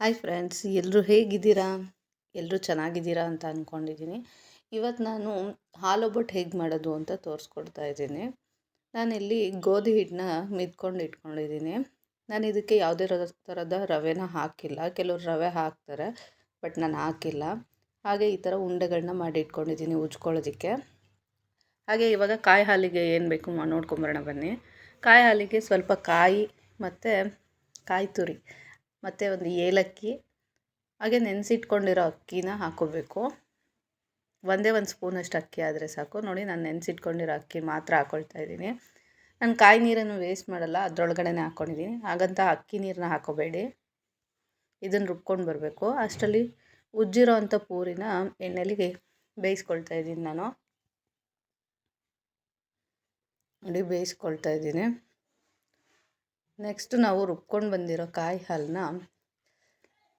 Hi friends ಎಲ್ಲರೂ ಹೇಗಿದ್ದೀರಾ? ಎಲ್ಲರೂ ಚೆನ್ನಾಗಿದ್ದೀರಾ ಅಂತ ಅಂದ್ಕೊಂಡಿದ್ದೀನಿ ಇವತ್ತು ನಾನು ಹಾಲೊಬ್ಬಟ್ಟು ಹೇಗೆ ಮಾಡೋದು ಅಂತ ತೋರಿಸ್ಕೊಡ್ತಾ ಇದ್ದೀನಿ. ನಾನಿಲ್ಲಿ ಗೋಧಿ ಹಿಟ್ಟನ್ನ ಮಿದ್ಕೊಂಡು ಇಟ್ಕೊಂಡಿದ್ದೀನಿ. ನಾನು ಇದಕ್ಕೆ ಯಾವುದೇ ಥರದ ರವೆನ ಹಾಕಿಲ್ಲ. ಕೆಲವರು ರವೆ ಹಾಕ್ತಾರೆ, ಬಟ್ ನಾನು ಹಾಕಿಲ್ಲ. ಹಾಗೆ ಈ ಥರ ಉಂಡೆಗಳನ್ನ ಮಾಡಿ ಇಟ್ಕೊಂಡಿದ್ದೀನಿ ಉಜ್ಕೊಳ್ಳೋದಕ್ಕೆ ಹಾಗೆ ಇವಾಗ ಕಾಯಿ ಹಾಲಿಗೆ ಏನು ಬೇಕು ನೋಡ್ಕೊಂಬರೋಣ ಬನ್ನಿ. ಕಾಯಿ ಹಾಲಿಗೆ ಸ್ವಲ್ಪ ಕಾಯಿ ಮತ್ತು ಕಾಯಿ ತುರಿ. ಮತ್ತು ಒಂದು ಏಲಕ್ಕಿ, ಹಾಗೆ ನೆನೆಸಿಟ್ಕೊಂಡಿರೋ ಅಕ್ಕಿನ ಹಾಕ್ಕೋಬೇಕು ಒಂದೇ ಒಂದು ಸ್ಪೂನಷ್ಟು ಅಕ್ಕಿ ಆದರೆ ಸಾಕು. ನೋಡಿ, ನಾನು ನೆನೆಸಿಟ್ಕೊಂಡಿರೋ ಅಕ್ಕಿ ಮಾತ್ರ ಹಾಕ್ಕೊಳ್ತಾ ಇದ್ದೀನಿ. ನಾನು ಕಾಯಿ ನೀರನ್ನು ವೇಸ್ಟ್ ಮಾಡಲ್ಲ, ಅದರೊಳಗಡೆನೆ ಹಾಕ್ಕೊಂಡಿದ್ದೀನಿ ಹಾಗಂತ ಅಕ್ಕಿ ನೀರನ್ನ ಹಾಕೋಬೇಡಿ. ಇದನ್ನು ರುಬ್ಕೊಂಡು ಬರಬೇಕು. ಅಷ್ಟರಲ್ಲಿ ಉಜ್ಜಿರೋ ಅಂಥ ಪೂರಿನ ಎಣ್ಣೆಲಿಗೆ ಬೇಯಿಸ್ಕೊಳ್ತಾ ಇದ್ದೀನಿ ನಾನು. ನೋಡಿ, ಬೇಯಿಸ್ಕೊಳ್ತಾ ಇದ್ದೀನಿ. ನೆಕ್ಸ್ಟ್ ನಾವು ರುಬ್ಕೊಂಡು ಬಂದಿರೋ ಕಾಯಿ ಹಾಲನ್ನ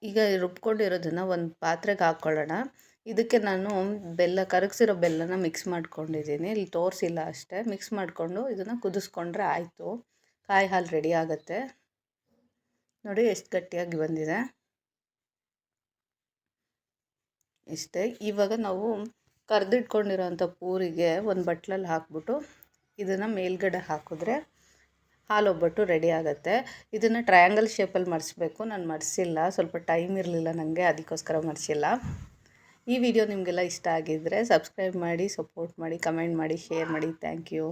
ಈಗ ರುಬ್ಕೊಂಡಿರೋದನ್ನು ಒಂದು ಪಾತ್ರೆಗೆ ಹಾಕ್ಕೊಳ್ಳೋಣ ಇದಕ್ಕೆ ನಾನು ಬೆಲ್ಲ, ಕರಗಿಸಿರೋ ಬೆಲ್ಲನ ಮಿಕ್ಸ್ ಮಾಡ್ಕೊಂಡಿದ್ದೀನಿ. ಇಲ್ಲಿ ತೋರಿಸಿಲ್ಲ ಅಷ್ಟೇ. ಮಿಕ್ಸ್ ಮಾಡಿಕೊಂಡು ಇದನ್ನು ಕುದಿಸ್ಕೊಂಡ್ರೆ ಆಯಿತು. ಕಾಯಿ ಹಾಲು ರೆಡಿ ಆಗುತ್ತೆ. ನೋಡಿ ಎಷ್ಟು ಗಟ್ಟಿಯಾಗಿ ಬಂದಿದೆ. ಇಷ್ಟೇ. ಇವಾಗ ನಾವು ಕರೆದಿಟ್ಕೊಂಡಿರೋಂಥ ಪೂರಿಗೆ ಒಂದು ಬಟ್ಲಲ್ಲಿ ಹಾಕ್ಬಿಟ್ಟು ಇದನ್ನು ಮೇಲ್ಗಡೆ ಹಾಕಿದ್ರೆ ಹಾಲೊಬ್ಬಟ್ಟು ರೆಡಿ ಆಗುತ್ತೆ. ಇದನ್ನು ಟ್ರಯಾಂಗಲ್ ಶೇಪಲ್ಲಿ ಮಡಿಸ್ಬೇಕು. ನಾನು ಮಡಿಸಿಲ್ಲ. ಸ್ವಲ್ಪ ಟೈಮ್ ಇರಲಿಲ್ಲ ನನಗೆ ಅದಕ್ಕೋಸ್ಕರ ಮಡಿಸಿಲ್ಲ. ಈ ವಿಡಿಯೋ ನಿಮಗೆಲ್ಲ ಇಷ್ಟ ಆಗಿದ್ದರೆ ಸಬ್ಸ್ಕ್ರೈಬ್ ಮಾಡಿ, ಸಪೋರ್ಟ್ ಮಾಡಿ, ಕಮೆಂಟ್ ಮಾಡಿ, ಶೇರ್ ಮಾಡಿ. Thank you.